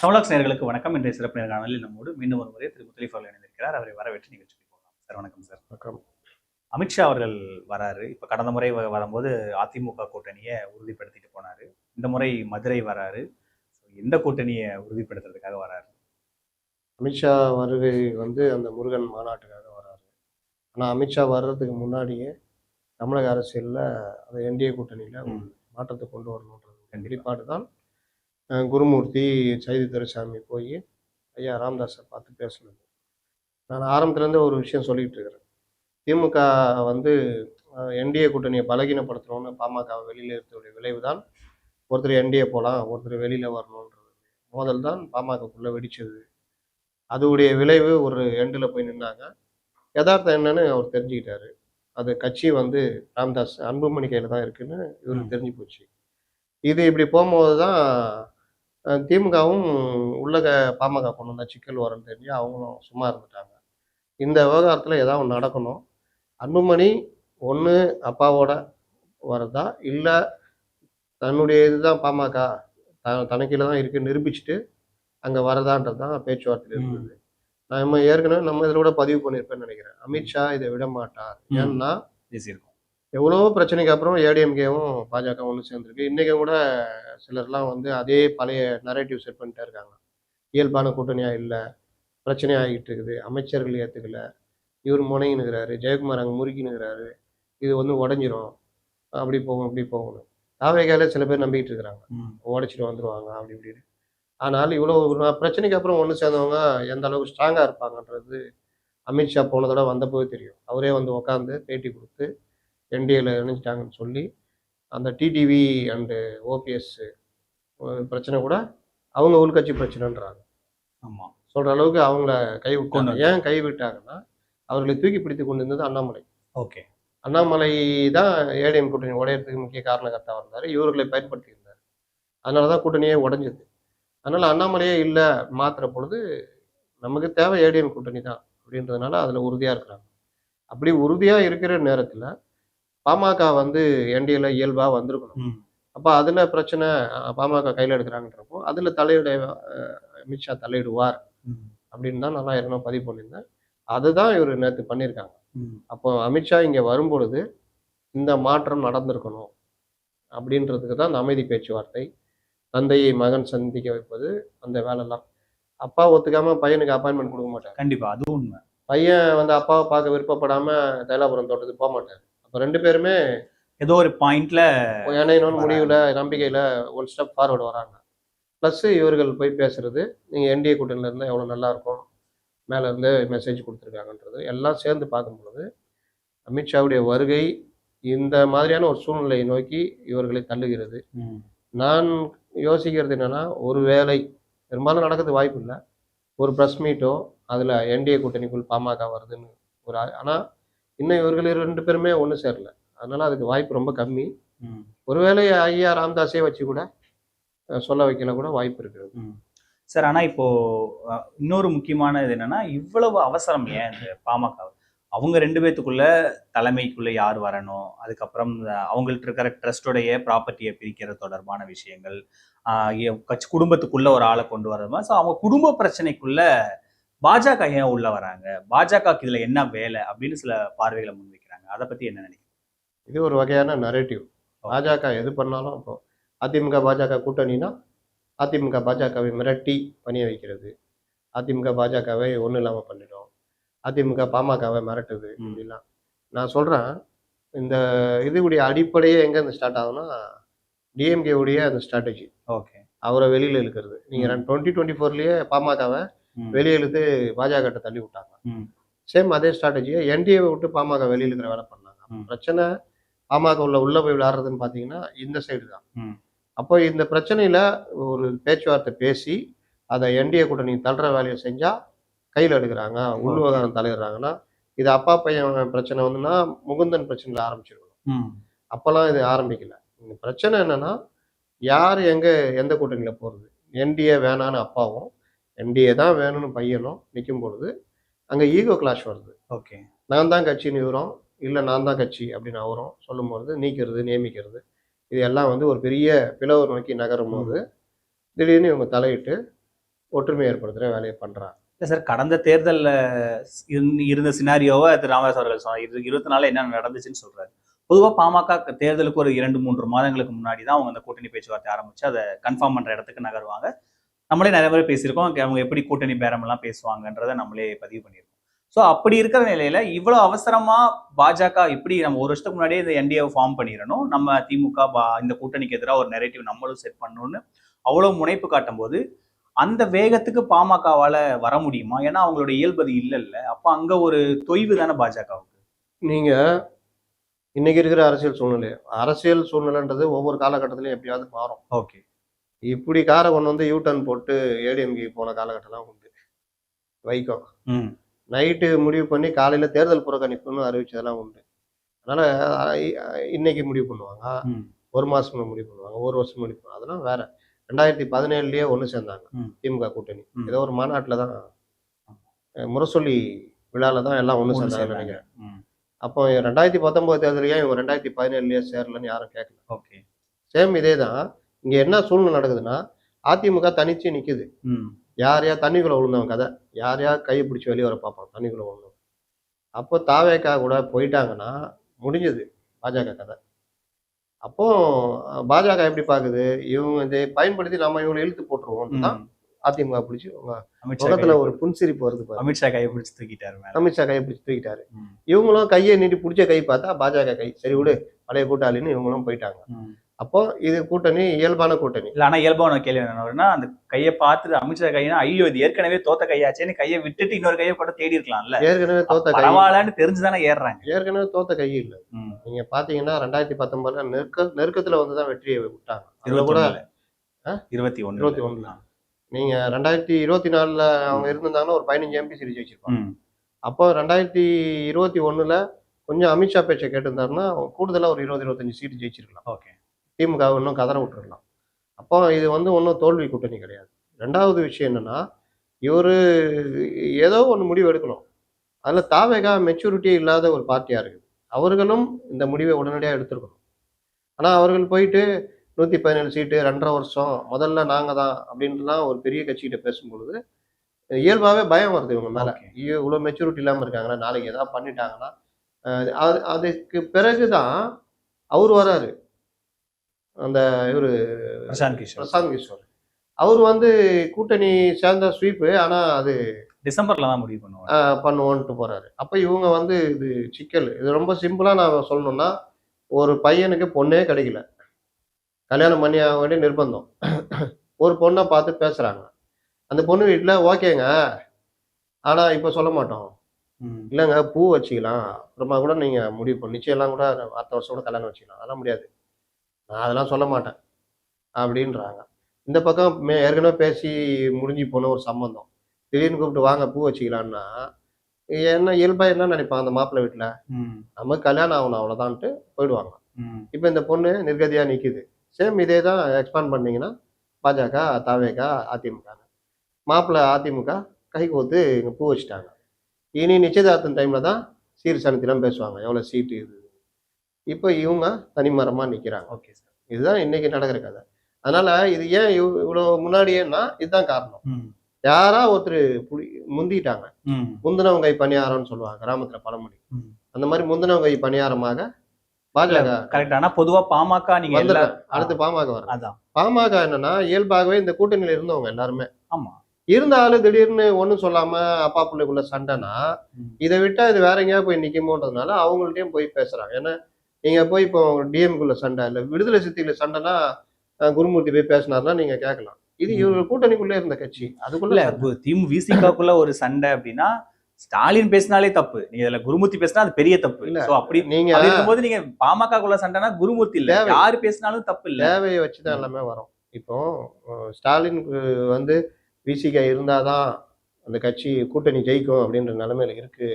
தமிழக நேயர்களுக்கு வணக்கம். இன்றைய சிறப்பு நேர்காணலில் நம்மோடு மீண்டும் ஒரு முறை திரு முத்தலிஃப் அவர்கள் இணைந்திருக்கிறார். அவரை வரவேற்று நிகழ்ச்சிக்கு போகலாம். சார் வணக்கம் சார். வணக்கம். அமித்ஷா அவர்கள் வராரு. இப்போ கடந்த முறை வரும்போது அதிமுக கூட்டணியை உறுதிப்படுத்திட்டு போனாரு. இந்த முறை மதுரை வராரு. எந்த கூட்டணியை உறுதிப்படுத்துறதுக்காக வராரு? அமித்ஷா வருகை வந்து அந்த முருகன் மாநாட்டுக்காக வராரு. ஆனால் அமித்ஷா வர்றதுக்கு முன்னாடியே தமிழக அரசியலில் அந்த என்டிஏ கூட்டணியில். மாற்றத்தை கொண்டு வரணுன்றது. வெளிப்பாடு தான் குருமூர்த்தி சைதி துரைசாமி போய் ஐயா ராமதாஸை பார்த்து பேசணும் நான் ஆரம்பத்துலேருந்து ஒரு விஷயம் சொல்லிட்டு இருக்கிறேன் திமுக வந்து என்டிஏ கூட்டணியை பலகீனப்படுத்தணும்னு பாமக வெளியில் இருக்கக்கூடிய விளைவு தான் ஒருத்தர் என்டிஏ போகலாம் ஒருத்தர் வெளியில் வரணுன்றது. மோதல் தான் பாமகக்குள்ளே வெடிச்சது. அதோடைய விளைவு ஒரு எண்டில் போய் நின்னாங்க. யதார்த்தம் என்னன்னு அவர் தெரிஞ்சுக்கிட்டாரு. அது கட்சி வந்து ராம்தாஸ் அன்புமணி கையில் தான் இருக்குன்னு இவருக்கு. தெரிஞ்சு போச்சு. இது இப்படி போகும்போது தான் திமுகவும் உள்ளக பாமக கொண்டு வந்தா சிக்கல் வரும்னு தெரிஞ்சு அவங்களும் சும்மா இருந்துட்டாங்க. இந்த விவகாரத்தில் ஏதாவது நடக்கணும். அன்புமணி ஒன்று அப்பாவோட வரதா இல்லை தன்னுடைய இதுதான் பாமக. த தனக்கில தான் இருக்குன்னு நிரூபிச்சுட்டு அங்கே வரதான்றது தான் பேச்சுவார்த்தையில். இருக்குது நான் நம்ம ஏற்கனவே நம்ம இதில் கூட பதிவு பண்ணியிருப்பேன்னு நினைக்கிறேன். அமித்ஷா இதை விட மாட்டார். ஏன்னா பேசியிருக்கோம். எவ்வளவோ பிரச்சனைக்கு அப்புறம் ஏடிஎம்கேவும் பாஜக ஒன்று சேர்ந்துருக்கு. இன்றைக்கும் கூட சிலர்லாம் வந்து அதே பழைய நரேட்டிவ் செட் பண்ணிட்டே இருக்காங்க. இயல்பான கூட்டணியாக இல்லை பிரச்சனை ஆகிட்டு இருக்குது அமைச்சர்கள் ஏற்றுக்கல இவர் முனைங்கினுக்கிறாரு ஜெயக்குமார் அங்கே முறுக்கினுக்கிறாரு இது வந்து உடஞ்சிரும் அப்படி போகும் இப்படி போகணும் தாவேகால சில பேர் நம்பிக்கிட்டு இருக்கிறாங்க. உடச்சிட்டு வந்துருவாங்க அப்படி இப்படின்னு. ஆனால் இவ்வளோ பிரச்சனைக்கு அப்புறம் ஒன்று சேர்ந்தவங்க எந்த அளவுக்கு ஸ்ட்ராங்காக இருப்பாங்கன்றது அமித்ஷா போன தடவை வந்தப்போவே தெரியும். அவரே வந்து உட்காந்து பேட்டி கொடுத்து என்டிஏல இணைஞ்சிட்டாங்கன்னு சொல்லி அந்த டிடிவி அண்டு ஓபிஎஸ் பிரச்சனை கூட அவங்க உள்கட்சி பிரச்சனைன்றாங்க. ஆமா. சொல்கிற அளவுக்கு அவங்கள கைவிட்டாங்க. கொண்டு ஏன் கைவிட்டாங்கன்னா அவர்களை தூக்கி பிடித்து கொண்டு இருந்தது அண்ணாமலை. ஓகே. அண்ணாமலை தான் ஏடிஎம் கூட்டணி உடையறதுக்கு முக்கிய காரணகர்த்தா இருந்தார். இவர்களை பயன்படுத்தி இருந்தார் அதனால தான் கூட்டணியே உடைஞ்சது. அதனால அண்ணாமலையே இல்லை மாத்துற பொழுது நமக்கு தேவை ஏடிஎம் கூட்டணி தான் அப்படின்றதுனால அதில் உறுதியாக இருக்கிறாங்க. அப்படி உறுதியாக இருக்கிற நேரத்தில் பாமக வந்து என்டிஏல இயல்பாக வந்திருக்கணும். அப்போ அதில் பிரச்சனை பாமக கையில் எடுக்கிறாங்கன்றப்போ அதில் தலையிட அமித்ஷா தலையிடுவார். அப்படின்னு தான் நான் ஏற்கனவே பதிவு பண்ணியிருந்தேன். அதுதான் இவர் நேற்று பண்ணியிருக்காங்க. அப்போ அமித்ஷா இங்கே வரும்பொழுது இந்த மாற்றம் நடந்திருக்கணும் அப்படின்றதுக்கு தான் அந்த அமைதி பேச்சுவார்த்தை தந்தையை மகன் சந்திக்க வைப்பது அந்த வேலைலாம். அப்பா ஒத்துக்காம பையனுக்கு அப்பாயின்மெண்ட் கொடுக்க மாட்டார். கண்டிப்பா அது உண்மை. பையன் வந்து அப்பாவை பார்க்க விருப்பப்படாம தைலாபுரம் தோட்டத்துக்கு போக மாட்டார். ரெண்டு பேருமே ஏதோ ஒரு பாயிண்ட்ல இணையணும்னு முடிவில் நம்பிக்கையில் ஒன் ஸ்டெப் ஃபார்வர்டு வராங்க. ப்ளஸ் இவர்கள் போய் பேசுறது நீங்கள் என்டிஏ கூட்டணியில் இருந்தால் எவ்வளோ நல்லா இருக்கும் மேலே இருந்து மெசேஜ் கொடுத்துருக்காங்கன்றது எல்லாம் சேர்ந்து பார்க்கும் பொழுது அமித்ஷாவுடைய வருகை இந்த மாதிரியான ஒரு சூழ்நிலையை நோக்கி இவர்களை தள்ளுகிறது. நான் யோசிக்கிறது என்னன்னா ஒரு வேலை பெரும்பாலும் நடக்கிறது வாய்ப்பு இல்லை. ஒரு ப்ரெஸ் மீட்டோ அதில் என்டிஏ கூட்டணிக்குள் பாமக வருதுன்னு ஒரு ஆனால் இன்னும் இவர்கள் ரெண்டு பேருமே ஒன்று சேரல. அதனால அதுக்கு வாய்ப்பு ரொம்ப கம்மி. ம். ஒருவேளை ஐயா ராம்தாஸே வச்சு கூட சொல்ல வைக்கல கூட வாய்ப்பு இருக்குது. சார் ஆனா இப்போ இன்னொரு முக்கியமான இது என்னன்னா இவ்வளவு அவசரம் ஏன் இந்த பாமக? அவங்க ரெண்டு பேத்துக்குள்ள தலைமைக்குள்ள யார் வரணும்? அதுக்கப்புறம் அவங்கள்ட்ட இருக்கிற ட்ரஸ்டோடைய ப்ராப்பர்ட்டியை பிரிக்கிறது தொடர்பான விஷயங்கள் கட்சி குடும்பத்துக்குள்ள ஒரு ஆளை கொண்டு வரதுமா ஸோ அவங்க குடும்ப பிரச்சனைக்குள்ள பாஜக ஏன் உள்ள வராங்க? பாஜகக்கு இதுல என்ன வேலை அப்படின்னு சில பார்வைகளை முன்வைக்கிறாங்க. அதை பத்தி என்ன நினைக்கிறீங்க? இது ஒரு வகையான நரேட்டிவ் பாஜக எது பண்ணாலும் இப்போ அதிமுக பாஜக கூட்டணினா அதிமுக பாஜகவை மிரட்டி பணிய வைக்கிறது. அதிமுக பாஜகவை ஒன்றும் இல்லாமல் பண்ணிடும். அதிமுக பாமகவை மிரட்டுது. இப்படிலாம். நான் சொல்கிறேன் இந்த இதுடைய அடிப்படையே எங்கேருந்து ஸ்டார்ட் ஆகும்னா டிஎம்கே உடைய அந்த ஸ்ட்ராட்டஜி ஓகே. அவரை வெளியில் இழுக்கிறது. நீங்கள் டுவெண்ட்டி டுவெண்ட்டி ஃபோர்லேயே பாமகவை வெளியே இழுத்து பாஜக தள்ளி விட்டாங்க. சேம் அதே ஸ்ட்ராட்டஜியை என்டிஏவை விட்டு பாமக வெளியில் இருக்கிற வேலை பண்ணாங்க. பிரச்சனை பாமக உள்ள உள்ள போய் விளையாடுறதுன்னு பார்த்தீங்கன்னா இந்த சைடு தான். அப்போ இந்த பிரச்சனையில ஒரு பேச்சுவார்த்தை பேசி அதை என்டிஏ கூட்டணி தள்ளுற வேலையை செஞ்சா கையில் எடுக்கிறாங்க உள் விவகாரம் தலையிடுறாங்கன்னா இது அப்பா பையன் பிரச்சனை வந்துன்னா முகுந்தன் பிரச்சனையில் ஆரம்பிச்சிருக்கணும். அப்போல்லாம் இது ஆரம்பிக்கல இந்த பிரச்சனை என்னன்னா யார் எங்க எந்த கூட்டணியில போறது என்டிஏ வேணான்னு அப்பாவும் என்டிஏ தான் வேணும்னு பையனும் நிற்கும் பொழுது அங்க ஈகோ கிளாஷ் வருது. ஓகே நான் தான் கட்சின்னு இவரும் இல்லை நான் தான் கட்சி அப்படின்னு அவரும் சொல்லும்பொழுது நீக்கிறது நியமிக்கிறது இது எல்லாம் வந்து ஒரு பெரிய பிளவு நோக்கி நகரும் போது திடீர்னு இவங்க தலையிட்டு ஒற்றுமை ஏற்படுத்துகிற வேலையை பண்ணுறாங்க இல்ல சார் கடந்த தேர்தல்ல இருந்த- சினாரியோவை திரு ராமதாஸ் அவர்கள் சொன்னார் இரு இருபத்தி நாலு என்ன நடந்துச்சுன்னு சொல்றாரு. பொதுவா பாமக தேர்தலுக்கு ஒரு இரண்டு மூன்று மாதங்களுக்கு முன்னாடி தான் அவங்க அந்த கூட்டணி பேச்சுவார்த்தை ஆரம்பிச்சு அதை கன்ஃபார்ம் பண்ற இடத்துக்கு நகருவாங்க. நம்மளே நிறைய பேர் பேசியிருக்கோம். அவங்க எப்படி கூட்டணி பேரம் எல்லாம் பேசுவாங்கன்றதை நம்மளே பதிவு பண்ணியிருக்கோம். ஸோ அப்படி இருக்கிற நிலையில இவ்வளவு அவசரமா பாஜக இப்படி நம்ம ஒரு வருஷத்துக்கு முன்னாடியே இந்த என்டிஏ ஃபார்ம் பண்ணிடணும். நம்ம திமுக பா இந்த கூட்டணிக்கு எதிராக ஒரு நெரேட்டிவ் நம்மளும் செட் பண்ணணும்னு அவ்வளவு முனைப்பு காட்டும் போது அந்த வேகத்துக்கு பாமகவால வர முடியுமா? ஏன்னா அவங்களோட இயல்பு அது இல்லைல்ல. அப்ப அங்க ஒரு தொய்வு தானே பாஜகவுக்கு? நீங்கள் இன்னைக்கு இருக்கிற அரசியல் சூழ்நிலை அரசியல் சூழ்நிலைன்றது ஒவ்வொரு காலகட்டத்திலையும் எப்படியாவது மாறும். ஓகே. இப்படி காரை கொண்டு வந்து யூ டர்ன் போட்டு ஏடிஎம்கே போன காலகட்டம்லாம் உண்டு. வைகோ. நைட்டு முடிவு பண்ணி காலையில் தேர்தல் புறக்கணிப்புன்னு அறிவிச்சதெல்லாம் உண்டு. அதனால் இன்னைக்கு முடிவு பண்ணுவாங்க. ஒரு மாதம் முடிவு பண்ணுவாங்க. ஒரு வருஷம் முடிவு பண்ணுவாங்க அதெல்லாம் வேற. ரெண்டாயிரத்தி பதினேழுலயே ஒன்று சேர்ந்தாங்க. திமுக கூட்டணி. ஏதோ ஒரு மாநாட்டில் தான் முரசொலி விழாவில் தான் எல்லாம் ஒன்று சேர்ந்தாங்க. நினைக்கிறேன். அப்போ ரெண்டாயிரத்தி பத்தொன்பது தேர்தலையே இவங்க ரெண்டாயிரத்தி பதினேழுலயே சேரலன்னு யாரும் கேட்கல ஓகே. சேம் இதே தான் இங்கே என்ன சூழ்நிலை நடக்குதுன்னா அதிமுக தனிச்சு நிற்குது ம். யார் யார் தண்ணிக்குள்ளே விழுந்தவன் கதை? யார் யார் கையை பிடிச்சி வெளியே வர பார்ப்பான் தண்ணிக்குள்ளே விழுந்தவன் அப்போ தாவேக்கா கூட போயிட்டாங்கன்னா முடிஞ்சது பாஜக கதை. அப்போ பாஜக எப்படி பார்க்குது? இவங்க இதை பயன்படுத்தி நம்ம இவங்களை இழுத்து போட்டுருவோம் தான். அதிமுக பிடிச்சி கையை ஒரு புன்சிரிப்பு வருது அமித்ஷா கையை பிடிச்சு தூக்கிட்டாரு அமித்ஷா கையை பிடிச்சி தூக்கிட்டாரு. இவங்களும் கையை நீட்டி பிடிச்ச கை பார்த்தா பாஜக கை. சரி விடு பழைய கூட்டாளின்னு இவங்களும் போயிட்டாங்க. அப்போ இது கூட்டணி இயல்பான கூட்டணி. இல்ல ஆனா இயல்பான கேள்வி என்ன வரும்னா அந்த கையை பார்த்துட்டு அமித்ஷா கைனா ஐயோ இது ஏற்கனவே தோத்த கையாச்சேன்னு கையை விட்டுட்டு இன்னொரு கையை கூட தேடி இருக்கலாம்ல. ஏற்கனவே தோத்த கை பரவாயில்லன்னு தெரிஞ்சுதானே ஏறுறாங்க. ஏற்கனவே தோத்த கை இல்லை. நீங்க பாத்தீங்கன்னா ரெண்டாயிரத்தி பத்தொன்பதுல நெருக்க நெருக்கத்துல வந்து தான் வெற்றியை விட்டாங்க. இருபத்தி கூட? இருபத்தி ஒண்ணு இருபத்தி ஒண்ணுல. நீங்க ரெண்டாயிரத்தி இருபத்தி நாலுல அவங்க இருந்திருந்தாங்கன்னா ஒரு பதினஞ்சு எம்பி சீட் வச்சிருப்பாங்க. ம். அப்போ ரெண்டாயிரத்தி இருபத்தி ஒண்ணுல கொஞ்சம் அமித்ஷா பேச்சை கேட்டிருந்தாருன்னா கூடுதலா ஒரு இருபது இருபத்தஞ்சு சீட்டு ஜெயிச்சிருக்கலாம். ஓகே. திமுக இன்னும் கதற விட்டுருக்கலாம் அப்போ இது வந்து ஒன்றும் தோல்வி கூட்டணி கிடையாது. ரெண்டாவது விஷயம் என்னன்னா இவர் ஏதோ ஒன்று முடிவு எடுக்கணும். அதில் தாவேகா மெச்சூரிட்டியே இல்லாத ஒரு பார்ட்டியாக இருக்குது. அவர்களும் இந்த முடிவை உடனடியாக எடுத்திருக்கணும். ஆனால் அவர்கள் போயிட்டு நூற்றி பதினேழு சீட்டு ரெண்டரை வருஷம் முதல்ல நாங்கள் தான் அப்படின்ட்டுலாம் ஒரு பெரிய கட்சிகிட்ட பேசும்பொழுது இயல்பாகவே பயம் வருது இவங்க மேலே. ஐயோ இவ்வளோ மெச்சூரிட்டி இல்லாமல் இருக்காங்களா நாளைக்கு எதாவது பண்ணிட்டாங்கன்னா அது அதுக்கு பிறகு தான் அவர் வராரு. அந்த இவர் பிரசாந்த் கிஷோர். பிரசாந்த் கிஷோர். அவர் வந்து கூட்டணி சேர்ந்த ஸ்வீப்பு ஆனால் அது டிசம்பர்ல தான் முடிவு பண்ணுவாங்க அஹ், பண்ணுவோன்ட்டு போறாரு. அப்போ இவங்க வந்து இது சிக்கல். இது ரொம்ப சிம்பிளாக நான் சொல்லணும்னா ஒரு பையனுக்கு பொண்ணே கிடைக்கல. கல்யாணம் பண்ணி ஆக வேண்டிய நிர்பந்தம். ஒரு பொண்ணை பார்த்து பேசுகிறாங்க அந்த பொண்ணு வீட்டில் ஓகேங்க. ஆனால் இப்போ சொல்ல மாட்டோம். இல்லைங்க பூ வச்சுக்கலாம். அப்புறமா கூட நீங்கள் முடிவு பண்ணி நிச்சயம்லாம் கூட அடுத்த வருஷம் கூட கல்யாணம் வச்சுக்கலாம். அதெல்லாம் முடியாது. நான் அதெல்லாம் சொல்ல மாட்டேன். அப்படின்றாங்க. இந்த பக்கம் மே ஏற்கனவே பேசி முடிஞ்சு போன ஒரு சம்பந்தம். திடீர்னு கூப்பிட்டு வாங்க பூ வச்சுக்கலான்னா என்ன இயல்பாக என்ன நினைப்பாங்க அந்த மாப்பிள்ளை வீட்டில் ம். நமக்கு கல்யாணம் ஆகணும் அவ்வளோதான்ட்டு போயிடுவாங்க. இப்போ இந்த பொண்ணு நிர்கதியாக நிற்கிது சேம் இதே தான் எக்ஸ்பேண்ட் பண்ணீங்கன்னா பாஜக தாவேகா அதிமுக. மாப்பிள்ளை அதிமுக கை கோத்து இங்கே பூ வச்சுட்டாங்க. இனி நிச்சயதார்த்தம் டைமில் தான் சீர் சனத்திலாம் பேசுவாங்க. எவ்வளோ சீட்டு இது இப்போ இவங்க தனிமரமாக நிற்கிறாங்க ஓகே சார் இதுதான் இன்னைக்கு நடக்கிற கதை. அதனால இது ஏன் இவ்- இவ்வளோ முன்னாடியேன்னா இதுதான் காரணம். யாரா ஒருத்தர் புடி முந்திட்டாங்க. முந்தினவங்க கை பணியாரம்னு சொல்லுவாங்க கிராமத்துல பழமொழி. அந்த மாதிரி முந்தினவங்க கை பணியாரமாக பாஜக கரெக்ட் ஆனா பொதுவா பாமக நீங்க அடுத்து பாமக வர அதான். பாமக என்னன்னா இயல்பாகவே இந்த கூட்டணியில இருந்தவங்க எல்லாருமே. ஆமா. இருந்தாலும் திடீர்னு ஒன்றும் சொல்லாம அப்பா பிள்ளைக்குள்ள சண்டைனா. இதை விட்டா இது வேற எங்கேயா போய் நிக்குமோன்றதுனால அவங்கள்ட்டயும் போய் பேசுறாங்க. ஏன்னா நீங்க போய் இப்போ டிஎம்குள்ள சண்டை இல்லை விடுதலை சித்தியில சண்டைனா குருமூர்த்தி போய் பேசினார்னா நீங்க கேட்கலாம். இது. இவங்க கூட்டணிக்குள்ளே இருந்த கட்சி. அதுக்குள்ள திமு விசிகாக்குள்ள ஒரு சண்டை அப்படின்னா ஸ்டாலின் பேசினாலே தப்பு. நீங்க இதுல குருமூர்த்தி பேசினா அது பெரிய தப்பு. இல்ல. சோ அப்படி நீங்க இருக்கும்போது நீங்க பாமக குள்ள சண்டைனா குருமூர்த்தி இல்ல. யாரு பேசினாலும் தப்பு இல்ல. தேவையை வச்சு தான் எல்லாமே வரும். இப்போ அஹ், ஸ்டாலினுக்கு வந்து விசிக இருந்தாதான் அந்த கட்சி கூட்டணி ஜெயிக்கும் அப்படின்ற நிலைமையில இருக்கு.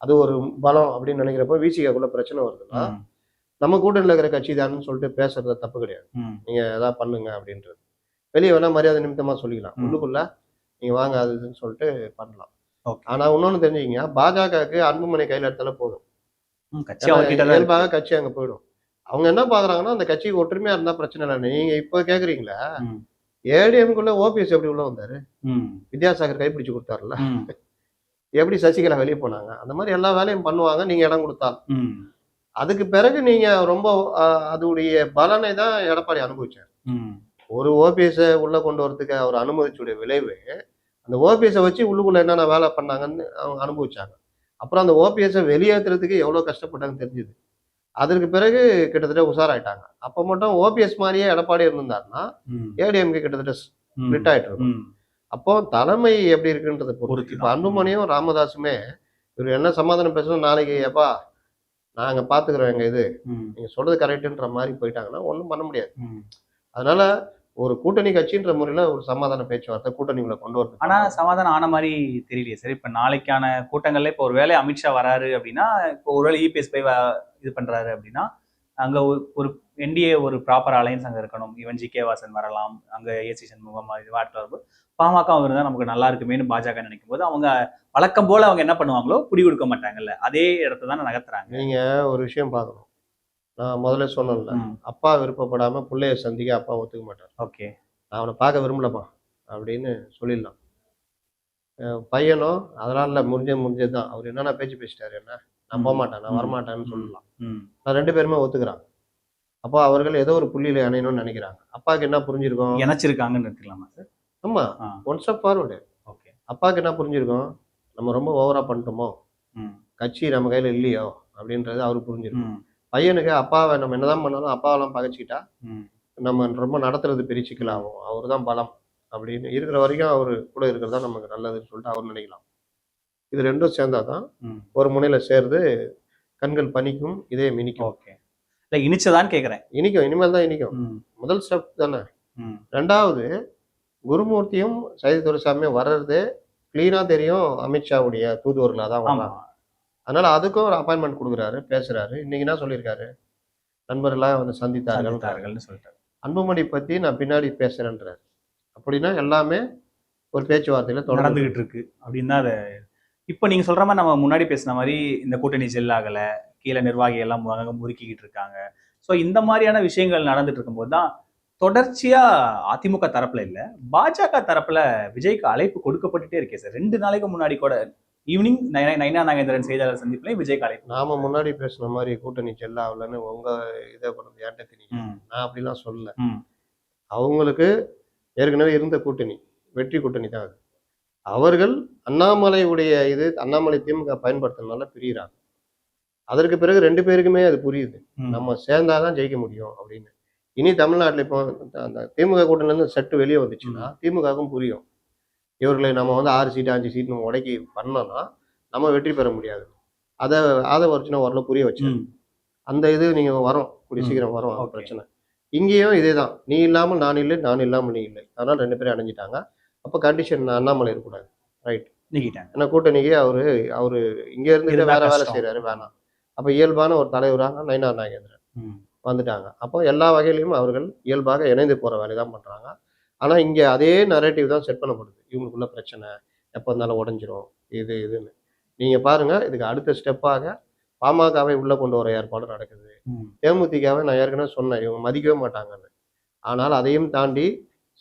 அது ஒரு பலம் அப்படின்னு நினைக்கிறப்போ விசிகாக்குள்ள பிரச்சனை வருதுன்னா. நம்ம கூட்டணியில் இருக்கிற கட்சி தானேன்னு சொல்லிட்டு பேசுறது தப்பு கிடையாது. நீங்க எதாவது பண்ணுங்க அப்படின்றது. வெளியே வேணா மரியாதை நிமித்தமா சொல்லிக்கலாம். உள்ளுக்குள்ள நீங்க வாங்க அது இதுன்னு சொல்லிட்டு பண்ணலாம். ஆனா இன்னொன்னு தெரிஞ்சுக்கங்க பாஜகவுக்கு அன்புமணி கையில எடுத்தால போதும். இயல்பாக கட்சி அங்க போயிடும். அவங்க என்ன பாக்குறாங்கன்னா அந்த கட்சிக்கு ஒற்றுமையா இருந்தா பிரச்சனை இல்லை. நீங்க இப்ப கேக்குறீங்களா. ஏடிஎம்குள்ள ஓபிஎஸ் எப்படி உள்ள வந்தாரு? வித்யாசாகர் கைப்பிடிச்சு கொடுத்தாருல்ல. ம், எப்படி சசிகலா வெளியே போனாங்க? அந்த மாதிரி எல்லா வேலையும் பண்ணுவாங்க. நீங்க இடம் கொடுத்தா. அதுக்கு பிறகு நீங்க ரொம்ப அதோடைய பலனை தான் எடப்பாடி அனுபவிச்சார். ஒரு ஓபிஎஸ் உள்ள கொண்டு வரதுக்கு அவர் அனுமதிச்சுடைய விளைவு அந்த ஓபிஎஸ்ஸை வச்சு உள்ளுக்குள்ள என்னென்ன வேலை பண்ணாங்கன்னு அவங்க அனுபவிச்சாங்க. அப்புறம் அந்த ஓபிஎஸ்ஸை வெளியேற்றுறதுக்கு எவ்வளோ கஷ்டப்பட்டாங்கன்னு தெரிஞ்சுது. அதற்கு பிறகு கிட்டத்தட்ட உஷாராயிட்டாங்க. அப்போ மட்டும் ஓபிஎஸ் மாதிரியே எடப்பாடி இருந்திருந்தாருன்னா ஏடிஎம்கே கிட்டத்தட்ட ஸ்பிளிட் ஆயிட்டு இருக்கும் அப்போ தலைமை எப்படி இருக்குன்றதை பொறுத்து இப்போ. அன்புமணியும் ராமதாஸுமே இவர் என்ன சமாதானம் பேசணும் நாளைக்கு எப்பா நாங்கள் பார்த்துக்குறோம் எங்கள் இது நீங்கள் சொல்றது கரெக்டுன்ற மாதிரி போயிட்டாங்கன்னா ஒன்றும் பண்ண முடியாது. அதனால ஒரு கூட்டணி கட்சின்ற முறையில் ஒரு சமாதான பேச்சுவார்த்தை கூட்டணிகளை கொண்டு வரது ஆனா சமாதானம் ஆன மாதிரி தெரியலையே சார். இப்ப நாளைக்கான கூட்டங்கள்ல இப்போ ஒருவேளை அமித்ஷா வராரு அப்படின்னா இப்போ ஒருவேளை இபிஎஸ் போய் வ- இது பண்றாரு அப்படின்னா அங்க ஒரு- ஒரு என்டிஏ ஒரு ப்ராப்பர் அலையன்ஸ் அங்க இருக்கணும். ஈவன் ஜி கே வாசன் வரலாம். அங்க ஏசி சண்முகம் இது வரும்போது பாமக இருந்தா நமக்கு நல்லா இருக்குமேனு பாஜக நினைக்கும் போது அவங்க வழக்கம் போல அவங்க என்ன பண்ணுவாங்களோ குடி கொடுக்க மாட்டாங்கல்ல. அதே இடத்த தானே நகர்த்துறாங்க. நீங்க ஒரு விஷயம் பார்க்கணும். நான் முதல்ல சொன்னேன்ல அப்பா விருப்பப்படாம பிள்ளைய சந்திக்க அப்பா ஒத்துக்க மாட்டார். ஓகே. நான் அவனை பார்க்க விரும்பலப்பா அப்படின்னு சொல்லிடலாம். பையனும் அதனால இல்ல, முடிஞ்சது முடிஞ்சது தான். அவர் என்னென்ன பேச்சு பேசிட்டாரு என்ன? நான் போக மாட்டேன் நான். வரமாட்டேன்னு சொல்லலாம். நான் ரெண்டு பேருமே ஒத்துக்கிறாங்க. அப்போ அவர்கள் ஏதோ ஒரு புள்ளியில இணையணும்னு நினைக்கிறாங்க. அப்பாவுக்கு என்ன புரிஞ்சிருக்கும்? இணைச்சிருக்காங்கன்னு எடுத்துக்கலாமா சார்? ஆமா. ஆ, ஒன் ஸ்டெப் ஃபார்வர்டு ஓகே. அப்பாவுக்கு என்ன புரிஞ்சிருக்கும்? நம்ம ரொம்ப ஓவரா பண்ணிட்டோமோ? கட்சி நம்ம கையில இல்லையோ? அப்படின்றது அவருக்கு புரிஞ்சிருக்கும். பையனுக்கு அப்பாவை நம்ம என்னதான் பண்ணாலும் அப்பாவெல்லாம் பகைச்சிக்கிட்டா நம்ம ரொம்ப நடத்துறது பெரிய சிக்கலாகும் அவர் தான் பலம். அப்படின்னு இருக்கிற வரைக்கும் அவர் கூட இருக்கிறது தான் நமக்கு நல்லதுன்னு சொல்லிட்டு அவர் நினைக்கலாம். இது ரெண்டும் சேர்ந்தாதான். ஒரு முனையில சேர்ந்து கண்கள் பனிக்கும் இதே இனிக்கும். ஓகே. இல்ல இனிச்சதான்னு கேக்குறேன். இனிக்கும். இனிமேல் தான் இனிக்கும் முதல் ஸ்டெப் தானே? ரெண்டாவது குருமூர்த்தியும் சைதி துரைசாமியும் வர்றது கிளீனா தெரியும் அமித்ஷாவுடைய தூதுவர்களாக தான் ஆமா. வர்றாங்க அதனால அதுக்கும் ஒரு அப்பாயின்மெண்ட் கொடுக்குறாரு பேசுறாரு. இன்னைக்கு என்ன சொல்லியிருக்காரு? நண்பர்களாக வந்து சந்தித்தார்கள். சொல்லிட்டாரு அன்புமணி பத்தி நான் பின்னாடி பேசுறேன்றாரு. அப்படின்னா எல்லாமே ஒரு பேச்சுவார்த்தையில தொடர்ந்து நடந்துகிட்டு இருக்கு அப்படின்னு அதை இப்போ நீங்க சொல்ற மாதிரி நம்ம முன்னாடி பேசின மாதிரி இந்த கூட்டணி ஜெல் ஆகல கீழே நிர்வாகி எல்லாம் முறுக்கிக்கிட்டு இருக்காங்க. ஸோ இந்த மாதிரியான விஷயங்கள் நடந்துட்டு இருக்கும்போது தான் தொடர்ச்சியா அதிமுக தரப்புல இல்ல பாஜக தரப்புல விஜய்க்கு அழைப்பு கொடுக்கப்பட்டுட்டே இருக்கே சார். ரெண்டு நாளைக்கு முன்னாடி கூட ஈவினிங் நைனா நாகேந்திரன் செய்தியாளர் சந்திப்புலையும் விஜய்க்கு அழைப்பு நாம முன்னாடி பேசுன மாதிரி கூட்டணி செல்லாகலன்னு உங்க இதை கொண்டு ஏன்ட்ட தெரியும் நான் அப்படிலாம் சொல்லல. அவங்களுக்கு ஏற்கனவே இருந்த கூட்டணி வெற்றி கூட்டணி தான் அது. அவர்கள் அண்ணாமலையுடைய இது அண்ணாமலை திமுக பயன்படுத்துறதுனால பிரியிறாங்க. அதற்கு பிறகு ரெண்டு பேருக்குமே அது புரியுது. நம்ம சேர்ந்தாதான் ஜெயிக்க முடியும் அப்படின்னு. இனி தமிழ்நாட்டில் இப்போ அந்த திமுக கூட்டணிலேருந்து செட்டு வெளியே வந்துச்சுன்னா திமுகவுக்கும் புரியும். இவர்களை நம்ம வந்து ஆறு சீட்டு அஞ்சு சீட்டு நம்ம உடைக்கி பண்ணோம்னா நம்ம வெற்றி பெற முடியாது. அதை ஆதவ அர்ச்சனை வரல புரிய வச்சு அந்த இது நீங்க வரும். கூடிய. சீக்கிரம் வரும். பிரச்சனை. இங்கேயும் இதே தான். நீ இல்லாமல் நான் இல்லை நான் இல்லாமல் நீ இல்லை. அதனால ரெண்டு பேரும் அணைஞ்சிட்டாங்க. அப்போ கண்டிஷன் அண்ணாமலை இருக்கக்கூடாது. நீக்கிட்டாங்க. ஏன்னா கூட்டணிக்கு அவரு அவரு இங்க இருந்து வேற வேலை. செய்யறாரு வேணாம். அப்ப இயல்பான ஒரு தலைவராக நயினார் நாகேந்திரன். வந்துட்டாங்க. அப்போ எல்லா வகையிலையும் அவர்கள் இயல்பாக இணைந்து போற வேலை தான் பண்றாங்க. ஆனா இங்க அதே நரேட்டிவ் தான் செட் பண்ணப்படுது. இவங்களுக்குள்ள பிரச்சனை எப்போ இருந்தாலும் உடஞ்சிரும் இது இதுன்னு. நீங்க பாருங்க இதுக்கு அடுத்த ஸ்டெப்பாக பாமகவை உள்ள கொண்டு வர ஏற்பாடு நடக்குது. தேமுதிகவை நான் ஏற்கனவே சொன்னேன் இவங்க மதிக்கவே மாட்டாங்கன்னு. ஆனால் அதையும் தாண்டி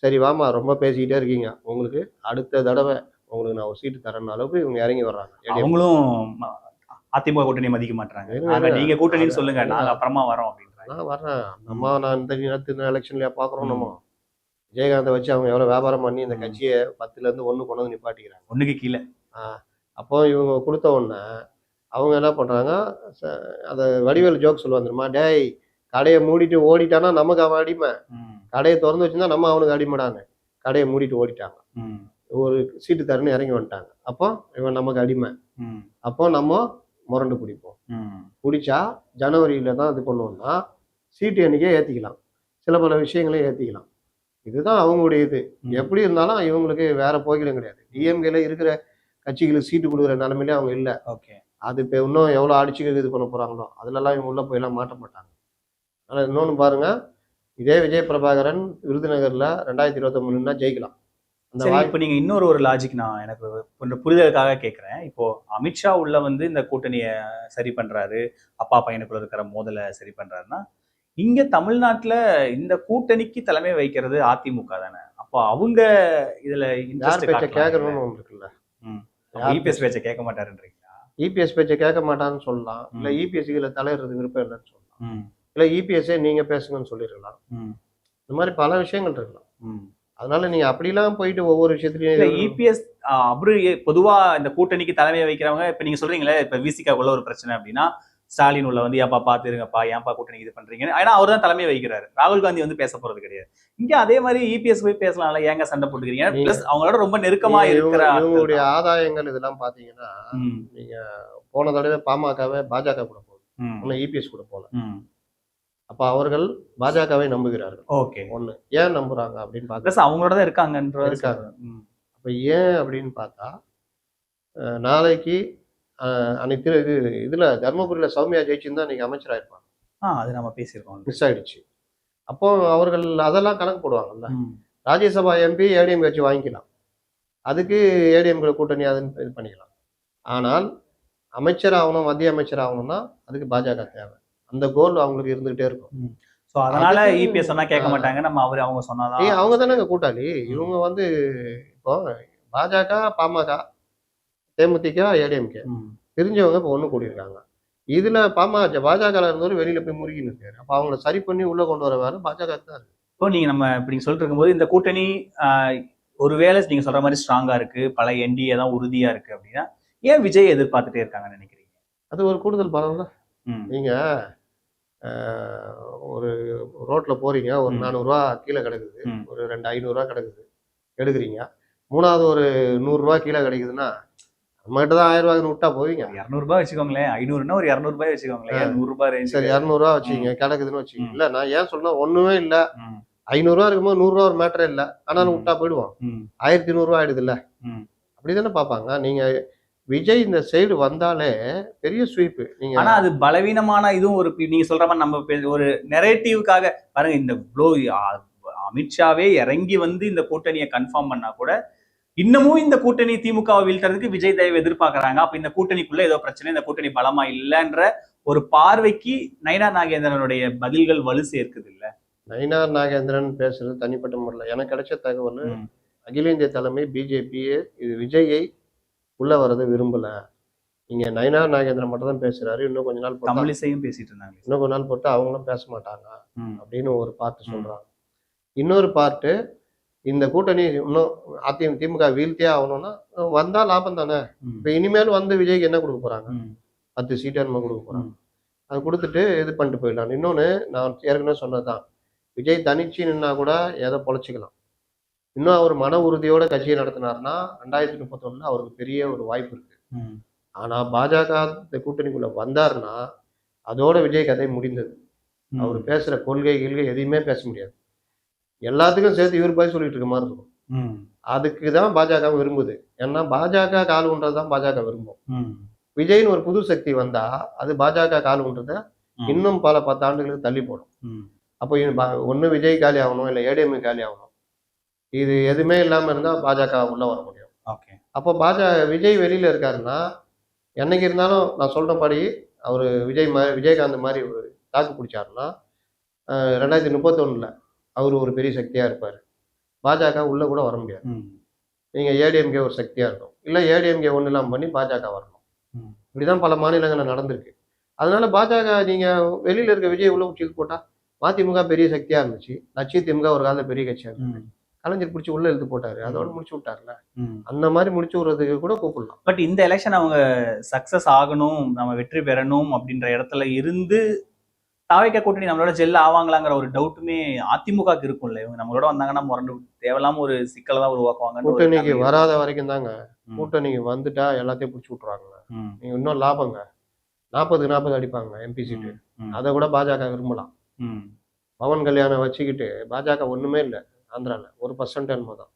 சரி வாமா ரொம்ப பேசிக்கிட்டே இருக்கீங்க. உங்களுக்கு அடுத்த தடவை உங்களுக்கு நான் ஒரு சீட்டு தரேன் அளவுக்கு இவங்க இறங்கி வர்றாங்க. அவங்களும் அதிமுக கூட்டணி மதிக்க மாட்டாங்க நாங்க கூட்டணின்னு சொல்லுங்க நாங்க அப்புறமா வரோம் அப்படின்றாங்க நான் வர்றேன். நம்ம நான் இந்த நேரத்து எலெக்ஷன்லயா பார்க்குறோம் நம்ம. விஜயகாந்தை வச்சு அவங்க எவ்வளோ வியாபாரம் பண்ணி இந்த. கட்சியை பத்துல இருந்து ஒன்று கொண்டு வந்து நிப்பாட்டிக்கிறாங்க. ஒண்ணுக்கு கீழே. அப்போ இவங்க கொடுத்த உடனே அவங்க என்ன பண்றாங்க அதை வடிவேல் ஜோக் சொல்லுவாங்க தெரியுமா? டேய் கடையை மூடிட்டு ஓடிட்டானா நமக்கு அவன் அடிமை. கடையை திறந்து வச்சிருந்தா நம்ம அவனுக்கு அடிமைடான்னு. கடையை மூடிட்டு ஓடிட்டாங்க. ஒரு சீட்டு தரேன்னு இறங்கி வந்துட்டாங்க. அப்போ இவன் நமக்கு அடிமை. அப்போ நம்ம முரண்டு பிடிப்போம் ம், பிடிச்சா ஜனவரியில தான் இது பண்ணுவோம்னா சீட்டு எண்ணிக்கையை ஏற்றிக்கலாம் சில பல விஷயங்களையும் ஏற்றிக்கலாம் இதுதான் அவங்களுடைய இது. எப்படி இருந்தாலும் இவங்களுக்கு வேற போய்களும் கிடையாது. டிஎம்கேல இருக்கிற கட்சிகளுக்கு சீட்டு கொடுக்குற நிலைமையிலே அவங்க இல்லை. ஓகே. அது இப்போ இன்னும் எவ்வளோ அடிச்சுக்க இது பண்ண போறாங்களோ அதுலலாம் இவங்க உள்ள போயெல்லாம் மாட்ட மாட்டாங்க. ஆனால் இன்னொன்று பாருங்க. இதே விஜய் பிரபாகரன் விருதுநகர்ல ரெண்டாயிரத்தி இருபத்தி மூணுனா ஜெயிக்கலாம். அந்த இப்போ நீங்க இன்னொரு ஒரு லாஜிக் நான் எனக்கு கொஞ்சம் புரிதலுக்காக கேட்குறேன் இப்போ அமித்ஷா உள்ள வந்து இந்த கூட்டணியை சரி பண்றாரு அப்பா பையனுக்குள்ள இருக்கிற மோதலை சரி பண்றாருன்னா இங்க தமிழ்நாட்டுல இந்த கூட்டணிக்கு தலைமை வைக்கிறது அதிமுக தானே. அப்போ அவங்க இதுல கேட்கணும்னு ஒன்று இருக்குல்ல? இபிஎஸ் பேச்சை கேட்க மாட்டாருன்றீங்களா? இபிஎஸ் பேச்சை கேட்க மாட்டான்னு சொல்லலாம். இல்லை இபிஎஸ் இதில் தலையிடுறது விருப்பம் இல்லைன்னு சொல்லலாம். இல்லை இபிஎஸ்ஸே நீங்க பேசுங்கன்னு சொல்லிடலாம் இந்த மாதிரி பல விஷயங்கள் இருக்கலாம். அதனால நீங்க அப்படிலாம் போயிட்டு ஒவ்வொரு விஷயத்துலயும் இபிஎஸ் எ- பொதுவா இந்த கூட்டணிக்கு தலைமையை வைக்கிறவங்க இப்ப நீங்க சொல்றீங்களே இப்ப விசிகாக்குள்ள ஒரு பிரச்சனை அப்படின்னா ஸ்டாலின் உள்ள வந்து ஏப்பா பாத்துருங்கப்பா ஏன்பா கூட்டணி இது பண்றீங்கன்னு. ஏன்னா அவர் தான் தலைமையை வைக்கிறாரு ராகுல் காந்தி வந்து பேச போறது கிடையாது. இங்க அதே மாதிரி இபிஎஸ் போய் பேசலாம்ல ஏங்க சண்டை போட்டுக்கிறீங்க? பிளஸ் அவங்களோட ரொம்ப நெருக்கமா இருக்கிற தான். ஆதாயங்கள் இதெல்லாம் பாத்தீங்கன்னா நீங்க போன தடவை பாமகவை பாஜக கூட ஒன்னும் இபிஎஸ் கூட போல ம். அப்ப அவர்கள் பாஜகவை நம்புகிறார்கள். ஓகே. ஒண்ணு. ஏன் நம்புறாங்க அப்படின்னு பார்த்தா அவங்களோட தான் இருக்காங்கன்ற இருக்காங்க. அப்ப ஏன் அப்படின்னு பார்த்தா நாளைக்கு அன்னைக்கு திரு- இது இதுல தர்மபுரியில சௌமியா ஜெயிச்சிருந்தா இன்னைக்கு அமைச்சரா இருப்பாங்க. ஆ அது நம்ம பேசியிருக்கோம். மிஸ் ஆயிடுச்சு. அப்போ அவர்கள் அதெல்லாம் கணக்கு போடுவாங்கல்ல. ராஜ்யசபா எம்பி ஏடிஎம் வச்சு வாங்கிக்கலாம். அதுக்கு ஏடிஎம் கூட்டணி அதுன்னு இது பண்ணிக்கலாம். ஆனால் அமைச்சர் ஆகணும் மத்திய அமைச்சர் ஆகணும்னா அதுக்கு பாஜக தேவை. அந்த கோல் அவங்களுக்கு இருந்துகிட்டே இருக்கும். சோ அதனால இபிஎஸ் சொன்னா கேட்க. மாட்டாங்க. நம்ம அவரு அவங்க சொன்னாதான் அவங்க தானே கூட்டாளி. இவங்க வந்து இப்போ பாஜக பாமக தேமுதிக ஏடிஎம்கே. ம். தெரிஞ்சவங்க இப்போ ஒன்று கூடியிருக்காங்க. இதுல பாமக பாஜக இருந்தவர் வெளியில போய் முருகின்னு இருக்காரு. அப்போ அவங்கள சரி பண்ணி உள்ள கொண்டு வர வேலை பாஜக தான் இருக்கு. இப்போ நீங்க நம்ம இப்படி சொல்லிட்டு இருக்கும்போது இந்த கூட்டணி ஒருவேளை நீங்க சொல்ற மாதிரி ஸ்ட்ராங்கா இருக்கு பல என்டிஏ தான் உறுதியா இருக்கு அப்படின்னா ஏன் விஜய் எதிர்பார்த்துட்டே இருக்காங்கன்னு நினைக்கிறீங்க? அது ஒரு கூடுதல் பலம்ல ம், நீங்க அஹ், ஒரு ரோட்ல போறீங்க ஒரு. நானூறுரூவா கீழே கிடக்குது. ஒரு ரெண்டு ஐநூறுரூவா கிடக்குது. எடுக்கிறீங்க. மூணாவது ஒரு நூறுரூவா கீழே கிடைக்குதுன்னா நம்மகிட்ட தான் ஆயிரம் ரூபாய்னு விட்டா போவீங்க. ஒரு இருநூறு ரூபாய் வச்சுக்கோங்களேன். ஐநூறுனா ஒரு இருநூறு ரூபாய் வச்சுக்கோங்களேன். ஆ. நூறு ரூபாய் ரேஞ்ச் சரி இரநூறுவா வச்சுக்கீங்க கிடக்குதுன்னு வச்சுக்கோங்க. இல்ல நான் ஏன் சொல்றேன் ஒண்ணுமே இல்ல. ஐநூறுரூவா இருக்கும்போது நூறுரூவா ஒரு மேட்டரே இல்லை. ஆனாலும். விட்டா போயிடுவோம். ஆயிரத்தி நூறுரூவா ஆயிடுது இல்ல ம். அப்படிதானே பார்ப்பாங்க. நீங்க விஜய் இந்த சைடு வந்தாலே பெரிய ஸ்வீப்பு நீங்க ஆனா அது பலவீனமான இதுவும் ஒரு நீங்க சொல்ற மாதிரி நம்ம ஒரு நெரேட்டிவ்காக பாருங்க இந்த ப்ளோ அமித்ஷாவே இறங்கி வந்து இந்த கூட்டணியை கன்ஃபார்ம் பண்ணா கூட இன்னமும் இந்த கூட்டணி திமுகவை வீழ்த்துறதுக்கு விஜய் தயவு எதிர்பார்க்கறாங்க. அப்ப இந்த கூட்டணிக்குள்ள ஏதோ பிரச்சனை இந்த கூட்டணி பலமா இல்லைன்ற ஒரு பார்வைக்கு நயனா நாகேந்திரனுடைய பதில்கள் வலு சேர்க்குது இல்ல? நயினார் நாகேந்திரன் பேசுறது தனிப்பட்ட முறையில். எனக்கு கிடைச்ச தகவல். அகில இந்திய தலைமை பிஜேபியே இது விஜயை உள்ள வரதை விரும்பல. இங்க நயினார் நாகேந்திரன் மட்டும் தான் பேசுறாரு. இன்னும் கொஞ்ச நாள் தமிழிசையும் பேசிட்டு இருந்தாங்க. இன்னும் கொஞ்ச நாள் பொறுத்து அவங்களும் பேச மாட்டாங்க. அப்படின்னு ஒரு பார்ட்டு. சொல்றாங்க. இன்னொரு பார்ட்டு இந்த கூட்டணி இன்னும் அதிமுக திமுக வீழ்த்தியே ஆகணும்னா வந்தா லாபம் தானே. இப்ப இனிமேல் வந்து விஜய்க்கு என்ன கொடுக்க போறாங்க. பத்து சீட்டு நம்ம கொடுக்க போறாங்க. அது கொடுத்துட்டு இது பண்ணிட்டு போயிடலாம். இன்னொன்னு நான் ஏற்கனவே சொன்னதுதான். விஜய் தனிச்சு நின்னா கூட எதை பொழைச்சிக்கலாம். இன்னும் அவர் மன உறுதியோட கட்சியை நடத்தினாருன்னா ரெண்டாயிரத்தி முப்பத்தொன்னுல அவருக்கு பெரிய ஒரு வாய்ப்பு இருக்கு. ஆனா பாஜக இந்த கூட்டணிக்குள்ள வந்தாருன்னா அதோட விஜய் கதை முடிந்தது. அவர் பேசுற கொள்கை கிள்கை எதையுமே பேச முடியாது. எல்லாத்துக்கும் சேர்த்து இவர் பதில் சொல்லிட்டு இருக்க மாதிரி இருக்கும். அதுக்கு தான் பாஜக விரும்புது ஏன்னா பாஜக கால் தான் பாஜக விரும்பும். விஜய்னு ஒரு புது சக்தி வந்தா அது பாஜக கால் ஊன்றதை ம். இன்னும் பல பத்து ஆண்டுகளுக்கு தள்ளி போடும். அப்போ ஒன்று விஜய் காலி ஆகணும் இல்லை ஏடிஎம்ஏ காலி ஆகணும் இது எதுவுமே இல்லாமல் இருந்தால் பாஜக உள்ள வர முடியும் ஓகே அப்போ பாஜக விஜய் வெளியில இருக்காருன்னா என்னைக்கு இருந்தாலும் நான் சொல்றபடி அவர் விஜய் மா விஜயகாந்த் மாதிரி ஒரு தாக்கு பிடிச்சாருன்னா ரெண்டாயிரத்தி முப்பத்தொன்னுல அவர் ஒரு பெரிய சக்தியா இருப்பார். பாஜக உள்ள கூட வர முடியாது. ம். நீங்க ஏடிஎம்கே ஒரு சக்தியா இருக்கும் இல்லை ஏடிஎம்கே ஒன்று இல்லாமல் பண்ணி பாஜக வரணும். இப்படிதான் பல மாநிலங்களில் நடந்திருக்கு. அதனால பாஜக நீங்க வெளியில இருக்க விஜய் உள்ள பிடிச்சி போட்டா மதிமுக பெரிய சக்தியா இருந்துச்சு. லட்சிய திமுக ஒரு காலத்துல பெரிய கட்சியா இருந்துச்சு. கலைஞர் பிடிச்சி உள்ள இழுத்து போட்டாரு. அதோட முடிச்சு விட்டாருல. அந்த மாதிரி முடிச்சு விடுறதுக்கு கூட கூப்பிடலாம். பட் இந்த எலெக்ஷன் அவங்க சக்சஸ் ஆகணும் நம்ம வெற்றி பெறணும் அப்படின்ற இடத்துல இருந்து தாவைக்க கூட்டணி நம்மளோட ஜெல் ஆவாங்களாங்கிற ஒரு டவுட்டுமே அதிமுகக்கு இருக்கும்ல. இவங்க நம்மளோட வந்தாங்கன்னா முரண்டு தேவையில்லாம ஒரு சிக்கலை தான் உருவாக்குவாங்கன்னு ஒரு கூட்டணிக்கு. வராத வரைக்கும் தாங்க. கூட்டணிக்கு வந்துட்டா எல்லாத்தையும் பிடிச்சி விட்டுருவாங்க ம். நீங்க இன்னும் லாபங்க. நாற்பதுக்கு நாற்பது அடிப்பாங்க எம்பி சீட்டு. அதை கூட பாஜக விரும்பலாம். பவன் கல்யாணம் வச்சுக்கிட்டு பாஜக ஒண்ணுமே இல்லை ஆந்திரால. ஒரு பர்சன்ட் என்னமோ தான்.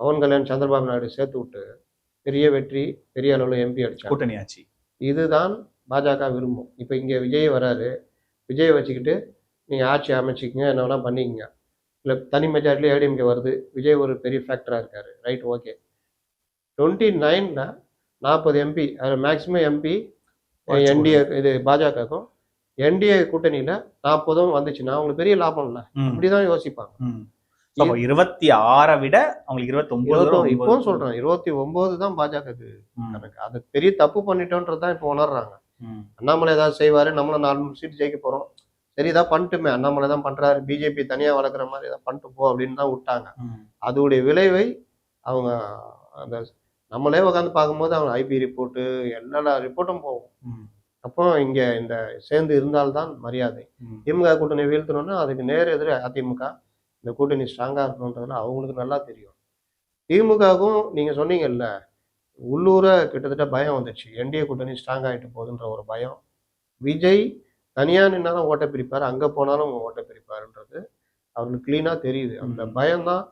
பவன் கல்யாண் சந்திரபாபு நாயுடு சேர்த்து விட்டு பெரிய வெற்றி பெரிய அளவில் எம்பி அடிச்சாங்க. கூட்டணி ஆச்சு. இதுதான் பாஜக விரும்பும். இப்போ இங்கே விஜய் வராரு. விஜய் வச்சுக்கிட்டு நீங்கள் ஆட்சி அமைச்சிக்கங்க என்ன வேணால் பண்ணிக்கங்க. இல்லை தனி மெஜாரிட்டியில் ஏடிஎம்கே வருது விஜய் ஒரு பெரிய ஃபேக்டராக இருக்காரு. ரைட் ஓகே டுவெண்ட்டி நைனில் நாற்பது எம்பி அதில் மேக்ஸிமம் எம்பி என்டிஏ இது பாஜகக்கும் என்டிஏ கூட்டணியில் நாற்பதும் வந்துச்சுன்னா அவங்களுக்கு பெரிய லாபம் இல்லை. ம். இப்படி தான் யோசிப்பாங்க இருபத்தி ஆறை விட அவங்களுக்கு இருபத்தி ஒன்பது இப்பவும் சொல்றேன் இருபத்தி ஒன்பது தான் கணக்கு. அது பெரிய தப்பு பண்ணிட்டோன்றது தான் இப்போ உணர்றாங்க. அண்ணாமலை ஏதாவது செய்வாரு நம்மளும் நாலு சீட் ஜெயிக்க போறோம். சரி இதான் பண்ணிட்டுமே அண்ணாமலை தான் பண்றாரு. பிஜேபி தனியா வளர்க்குற மாதிரி ஏதாவது பண்ணிட்டு போ அப்படின்னு தான் விட்டாங்க. அதோடைய விளைவை அவங்க அந்த நம்மளே உட்காந்து பார்க்கும்போது அவங்க ஐபி ரிப்போர்ட்டு எல்லா ரிப்போர்ட்டும் போகும். அப்போ இங்க இந்த சேர்ந்து இருந்தால்தான் மரியாதை. திமுக கூட்டணி வீழ்த்தணும்னா அதுக்கு நேர் எதிர அதிமுக இந்த கூட்டணி ஸ்ட்ராங்கா இருக்கணுன்றதுல அவங்களுக்கு நல்லா தெரியும். திமுகவுக்கும் நீங்க சொன்னீங்கல்ல உள்ளூர கிட்டத்தட்ட பயம் வந்துச்சு. என்டிஏ கூட்டணி ஸ்ட்ராங் ஆயிட்டு போகுதுன்ற ஒரு பயம். விஜய் தனியா நின்னாலும் ஓட்டை பிரிப்பார். அங்க போனாலும் ஓட்டை பிரிப்பாருன்றது அவங்களுக்கு கிளீனா தெரியுது. அந்த. பயம்தான்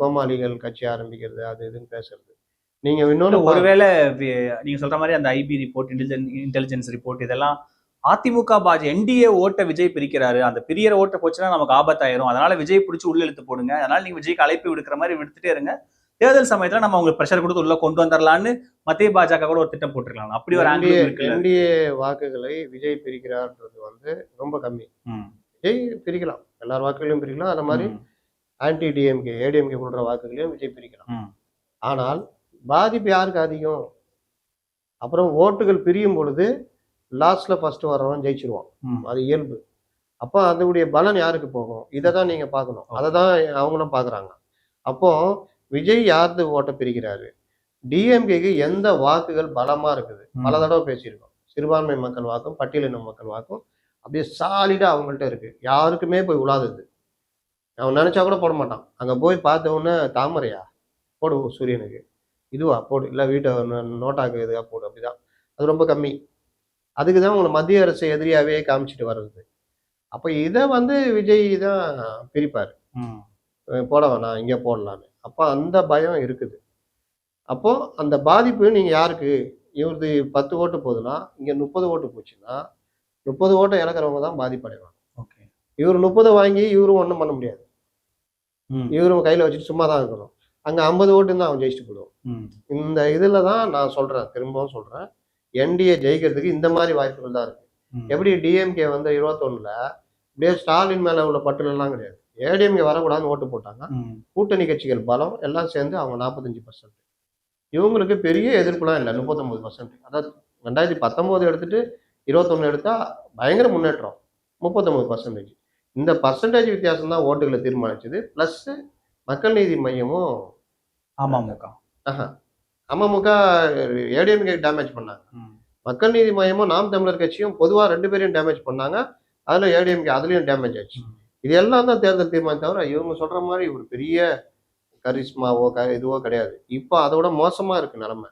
கோமாளிகள் கட்சி ஆரம்பிக்கிறது அது இதுன்னு பேசுறது. நீங்க இல்ல, இன்னொன்னு ஒருவேளை நீங்க சொல்ற மாதிரி அந்த ஐபி ரிப்போர்ட் இன்டெலிஜென்ஸ் ரிப்போர்ட் இதெல்லாம் அதிமுக பாஜ என்டிஏ ஓட்ட விஜய் பிரிக்கிறாரு. அந்த பிரியற ஓட்ட போச்சுன்னா நமக்கு ஆபத்தாயிரும். அதனால விஜய் பிடிச்சி உள்ள இழுத்து போடுங்க. அதனால நீங்க விஜய்க்கு அழைப்பு விடுக்கிற மாதிரி விடுத்துட்டே இருங்க. தேர்தல் சமயத்துல நம்ம உங்களுக்கு பிரஷர் கொடுத்து உள்ள கொண்டு வந்துடலாம்னு மத்திய பாஜக கூட ஒரு திட்டம் போட்டிருக்கலாம். அப்படி ஒரு ஆங்கிள் வாக்குகளை விஜய் பிரிக்கிறார்ன்றது வந்து ரொம்ப கம்மி. விஜய் பிரிக்கலாம். எல்லார் வாக்குகளையும் பிரிக்கலாம். அந்த மாதிரி ஆன்டி டிஎம்கே ஏடிஎம்கே போன்ற வாக்குகளையும் விஜய் பிரிக்கலாம். ஆனால் பாதிப்பு யாருக்கு அதிகம்? அப்புறம் ஓட்டுகள் பிரியும் பொழுது லாஸ்ட்ல ஃபர்ஸ்ட் வர்றவன் ஜெயிச்சிருவான். அது இயல்பு. அப்போ அதனுடைய பலன் யாருக்கு போகும்? இதை தான் நீங்க பார்க்கணும். அதை தான் அவங்களும் பார்க்குறாங்க. அப்போ விஜய் யாருது ஓட்டை பிரிக்கிறாரு. டிஎம்கேக்கு எந்த வாக்குகள் பலமா இருக்குது? பல. தடவை பேசியிருக்கோம். சிறுபான்மை மக்கள் வாக்கும் பட்டியலின மக்கள் வாக்கும் அப்படியே சாலிடா அவங்கள்ட்ட இருக்கு. யாருக்குமே போய் உலாதுது அவன் நினைச்சா கூட போட மாட்டான். அங்க போய் பார்த்த உடனே தாமரையா? போடு சூரியனுக்கு. இதுவா? போடு. இல்லை வீட்டை நோட்டாக்கு இதுவா? போடு. அப்படிதான். அது ரொம்ப கம்மி. அதுக்கு தான் உங்களை மத்திய அரசு எதிரியாவே காமிச்சிட்டு வர்றது. அப்போ இதை வந்து விஜய் தான் பிரிப்பார். போட வேணாம். இங்கே போடலான்னு. அப்போ அந்த பயம் இருக்குது. அப்போ அந்த பாதிப்பு நீங்கள் யாருக்கு? இவரது பத்து ஓட்டு போகுதுன்னா இங்கே முப்பது ஓட்டு போச்சுன்னா முப்பது ஓட்டை இழக்கிறவங்க தான் பாதிப்படைவாங்க. ஓகே. இவர் முப்பதை வாங்கி இவரும் ஒன்றும் பண்ண முடியாது. இவரும் கையில் வச்சுட்டு சும்மா தான் இருக்கணும். அங்கே ஐம்பது ஓட்டு தான் அவன் ஜெயிச்சுட்டு போடுவான். ம். இந்த இதில் தான் நான் சொல்கிறேன் திரும்பவும் சொல்கிறேன் என்டிஏ ஜெயிக்கிறதுக்கு இந்த மாதிரி வாய்ப்புகள் தான் இருக்கு. எப்படி டிஎம்கே வந்து இருபத்தொன்னுல இப்படியே ஸ்டாலின் மேலே உள்ள பட்டுலாம் கிடையாது. ஏடிஎம்கே வரக்கூடாதுன்னு ஓட்டு போட்டாங்க. கூட்டணி கட்சிகள் பலம் எல்லாம் சேர்ந்து அவங்க நாற்பத்தஞ்சு பர்சன்ட் இவங்களுக்கு பெரிய எதிர்ப்புலாம் இல்லை முப்பத்தொம்பது பர்சன்ட் அதாவது ரெண்டாயிரத்தி பத்தொம்போது எடுத்துட்டு இருபத்தொன்னு எடுத்தா பயங்கர முன்னேற்றம் முப்பத்தொம்பது பர்சன்டேஜ் இந்த பர்சன்டேஜ் வித்தியாசம் தான் ஓட்டுகளை தீர்மானிச்சது. ப்ளஸ் மக்கள் நீதி மையமும் அமமுக. ஆஹா, அமமுக ஏடிஎம்கே டேமேஜ் பண்ணாங்க. மக்கள் நீதி மையமும் நாம் தமிழர் கட்சியும் பொதுவாக ரெண்டு பேரையும் டேமேஜ் பண்ணாங்க. அதில் ஏடிஎம்கே அதுலேயும் டேமேஜ் ஆச்சு. இது எல்லாம் தான் தேர்தல் தீர்மானம் தவிர இவங்க சொல்ற மாதிரி ஒரு பெரிய கரிஷ்மாவோ க இதுவோ கிடையாது. இப்போ அதை விட மோசமாக இருக்கு நிலமை.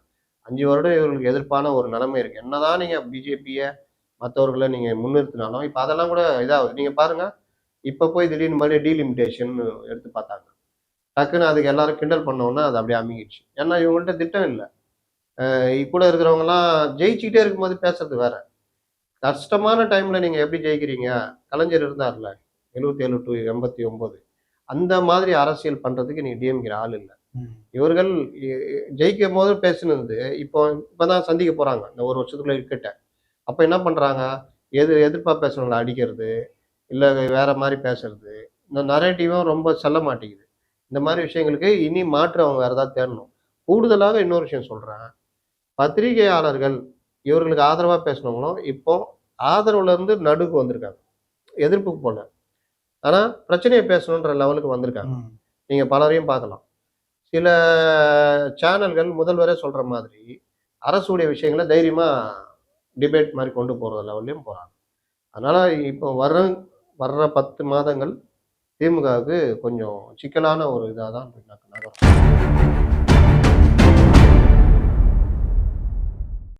அஞ்சு வருடம் இவர்களுக்கு எதிர்ப்பான ஒரு நிலைமை இருக்கு. என்னதான் நீங்கள் பிஜேபியை மற்றவர்களை நீங்கள் முன்னிறுத்தினாலும் இப்போ அதெல்லாம் கூட இதாகுது. நீங்கள் பாருங்கள் இப்போ போய் திடீர்னு மறுபடியும் டீலிமிட்டேஷன் எடுத்து பார்த்தாங்க. டக்குன்னு அதுக்கு எல்லாரும் கிண்டல் பண்ணோன்னா அது அப்படியே அமைங்கிடுச்சு ஏன்னா இவங்கள்ட்ட திட்டம் இல்லை. கூட இருக்கிறவங்கலாம் ஜெயிச்சுக்கிட்டே இருக்கும்போது பேசுறது வேற. கஷ்டமான டைமில் நீங்கள் எப்படி ஜெயிக்கிறீங்க? கலைஞர் இருந்தார்ல. எழுபத்தி ஏழு டு எண்பத்தி ஒன்பது அந்த மாதிரி அரசியல் பண்றதுக்கு நீ டிஎம்கிற ஆள் இல்லை. இவர்கள் ஜெயிக்கும் போது பேசுனது இப்போ இப்பதான் சந்திக்க போறாங்க. இந்த ஒரு வருஷத்துக்குள்ள இருக்கட்ட. அப்ப என்ன பண்றாங்க? எது எதிர்ப்பா பேசுறவங்களை அடிக்கிறது இல்ல வேற மாதிரி பேசுறது. இந்த நரேட்டிவும் ரொம்ப செல்ல மாட்டேங்குது. இந்த மாதிரி விஷயங்களுக்கு இனி மாற்று அவங்க வேற ஏதாவது தேடணும். கூடுதலாக இன்னொரு விஷயம் சொல்றேன். பத்திரிகையாளர்கள் இவர்களுக்கு ஆதரவா பேசினவங்களும் இப்போ ஆதரவுல இருந்து நடுக்கு வந்திருக்காங்க. எதிர்ப்புக்கு போல ஆனா பிரச்சனையை பேசணுன்ற லெவலுக்கு வந்திருக்காங்க. ம். நீங்க பலரையும் பார்க்கலாம். சில சேனல்கள் முதல்வரே சொல்ற மாதிரி அரசுடைய விஷயங்களை தைரியமா டிபேட் மாதிரி கொண்டு போற லெவல்லையும் போறாங்க. அதனால இப்போ வர்ற வர்ற பத்து மாதங்கள் திமுகவுக்கு கொஞ்சம் சிக்கலான ஒரு இதாக தான் நகரும்.